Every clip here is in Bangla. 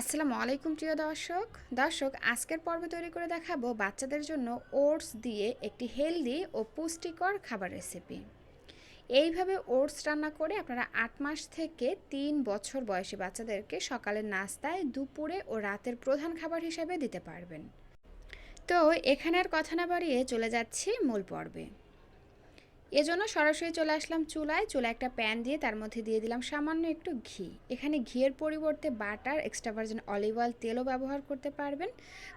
আসসালামু আলাইকুম, প্রিয় দর্শক। দর্শক, আজকের পর্বে তৈরি করে দেখাবো বাচ্চাদের জন্য ওটস দিয়ে একটি হেলদি ও পুষ্টিকর খাবার রেসিপি। এইভাবে ওটস রান্না করে আপনারা আট মাস থেকে তিন বছর বয়সী বাচ্চাদেরকে সকালের নাস্তায়, দুপুরে ও রাতের প্রধান খাবার হিসাবে দিতে পারবেন। তো এখানে আর কথা না বাড়িয়ে চলে যাচ্ছি মূল পর্বে। এজন্য সরাসরি চলে আসলাম চুলায়। চুলায় একটা প্যান দিয়ে তার মধ্যে দিয়ে দিলাম সামান্য একটু ঘি। এখানে ঘিয়ের পরিবর্তে butter extra virgin olive oil তেলও ব্যবহার করতে পারবেন।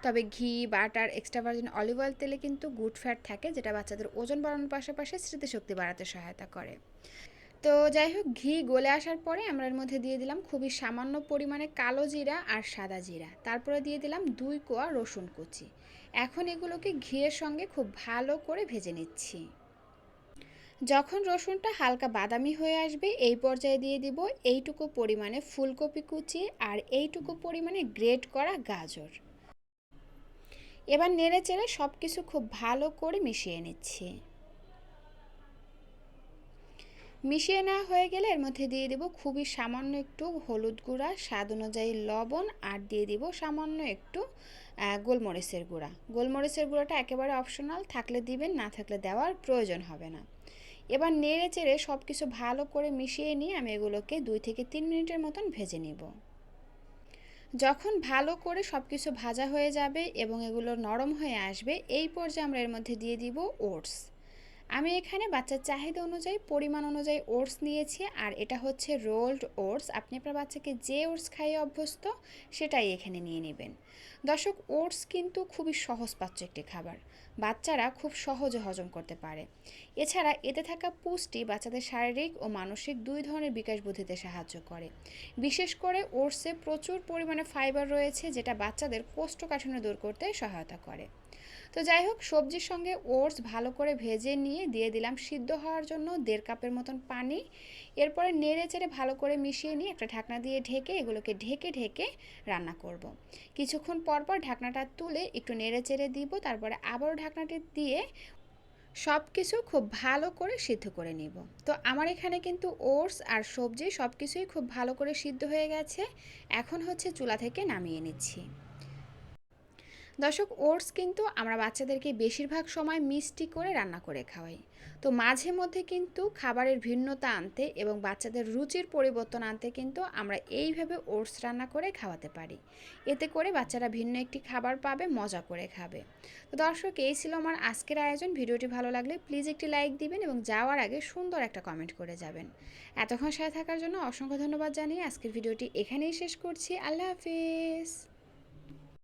তবে ঘি, butter extra virgin olive oil তেলে কিন্তু গুড ফ্যাট থাকে, যেটা বাচ্চাদের ওজন বাড়ানোর পাশাপাশি স্মৃতিশক্তি বাড়াতে সহায়তা করে। তো যাই হোক, ঘি গলে আসার পরে আমরা এর মধ্যে দিয়ে দিলাম খুবই সামান্য পরিমাণে কালো জিরা আর সাদা জিরা। তারপরে দিয়ে দিলাম দুই কোয়া রসুন কুচি। এখন এগুলোকে ঘিয়ের সঙ্গে খুব ভালো করে ভেজে নিচ্ছি। যখন রসুনটা হালকা বাদামি হয়ে আসবে, এই পর্যায়ে দিয়ে দিব এইটুকু পরিমাণে ফুলকপি কুচি আর এইটুকু পরিমাণে গ্রেট করা গাজর। এবার নেড়ে চেড়ে সব কিছু খুব ভালো করে মিশিয়ে নিচ্ছি। মিশিয়ে নেওয়া হয়ে গেলে এর মধ্যে দিয়ে দেব খুবই সামান্য একটু হলুদ গুঁড়া, স্বাদ অনুযায়ী লবণ আর দিয়ে দিব সামান্য একটু গোলমরিচের গুঁড়া। গোলমরিচের গুঁড়াটা একেবারে অপশনাল থাকলে দিবেন, না থাকলে দেওয়ার প্রয়োজন হবে না। এবার নেড়ে চেড়ে সব কিছু ভালো করে মিশিয়ে নিয়ে আমি এগুলোকে দুই থেকে তিন মিনিটের মতন ভেজে নিব। যখন ভালো করে সব কিছু ভাজা হয়ে যাবে এবং এগুলো নরম হয়ে আসবে, এই পর্যায়ে আমরা এর মধ্যে দিয়ে দিব ওটস। আমি এখানে বাচ্চার চাহিদা অনুযায়ী, পরিমাণ অনুযায়ী ওটস নিয়েছি, আর এটা হচ্ছে রোল্ড ওটস। আপনি আপনার বাচ্চাকে যে ওটস খাইয়ে অভ্যস্ত, সেটাই এখানে নিয়ে নেবেন। দর্শক, ওটস কিন্তু খুবই সহজ সহজপাচ্য একটি খাবার। বাচ্চারা খুব সহজে হজম করতে পারে। এছাড়া এতে থাকা পুষ্টি বাচ্চাদের শারীরিক ও মানসিক দুই ধরনের বিকাশ বুদ্ধিতে সাহায্য করে। বিশেষ করে ওটসে প্রচুর পরিমাণে ফাইবার রয়েছে, যেটা বাচ্চাদের কোষ্ঠকাঠিন্য দূর করতে সহায়তা করে। তো যাই হোক সবজির সঙ্গে ওটস ভালো করে ভেজে নিয়ে দিয়ে দিলাম। সিদ্ধ হওয়ার জন্য দেড় কাপের মতন পানি। এরপরে নেড়ে চেড়ে ভালো করে মিশিয়ে নিয়ে একটা ঢাকনা দিয়ে ঢেকে এগুলোকে ঢেকে ঢেকে রান্না করব। কিছুক্ষণ পর পর ঢাকনাটা তুলে একটু নেড়ে চেড়ে দিব। তারপরে আবারও ঢাকনাটি দিয়ে সব কিছু খুব ভালো করে সিদ্ধ করে নিব। তো আমার এখানে কিন্তু ওটস আর সবজি সব কিছুই খুব ভালো করে সিদ্ধ হয়ে গেছে। এখন হচ্ছে চুলা থেকে নামিয়ে নিচ্ছি। দর্শক, ওটস কিন্তু আমরা বাচ্চাদেরকে বেশিরভাগ সময় মিষ্টি করে রান্না করে খাওয়াই। তো মাঝে মধ্যে কিন্তু খাবারের ভিন্নতা আনতে এবং বাচ্চাদের রুচির পরিবর্তন আনতে কিন্তু আমরা এইভাবে ওটস রান্না করে খাওয়াতে পারি। এতে করে বাচ্চারা ভিন্ন একটি খাবার পাবে, মজা করে খাবে। তো দর্শক, এই ছিল আমার আজকের আয়োজন। ভিডিওটি ভালো লাগলে প্লিজ একটি লাইক দিবেন এবং যাওয়ার আগে সুন্দর একটা কমেন্ট করে যাবেন। এতক্ষণ সাথে থাকার জন্য অসংখ্য ধন্যবাদ জানিয়ে আজকের ভিডিওটি এখানেই শেষ করছি। আল্লাহ হাফিজ।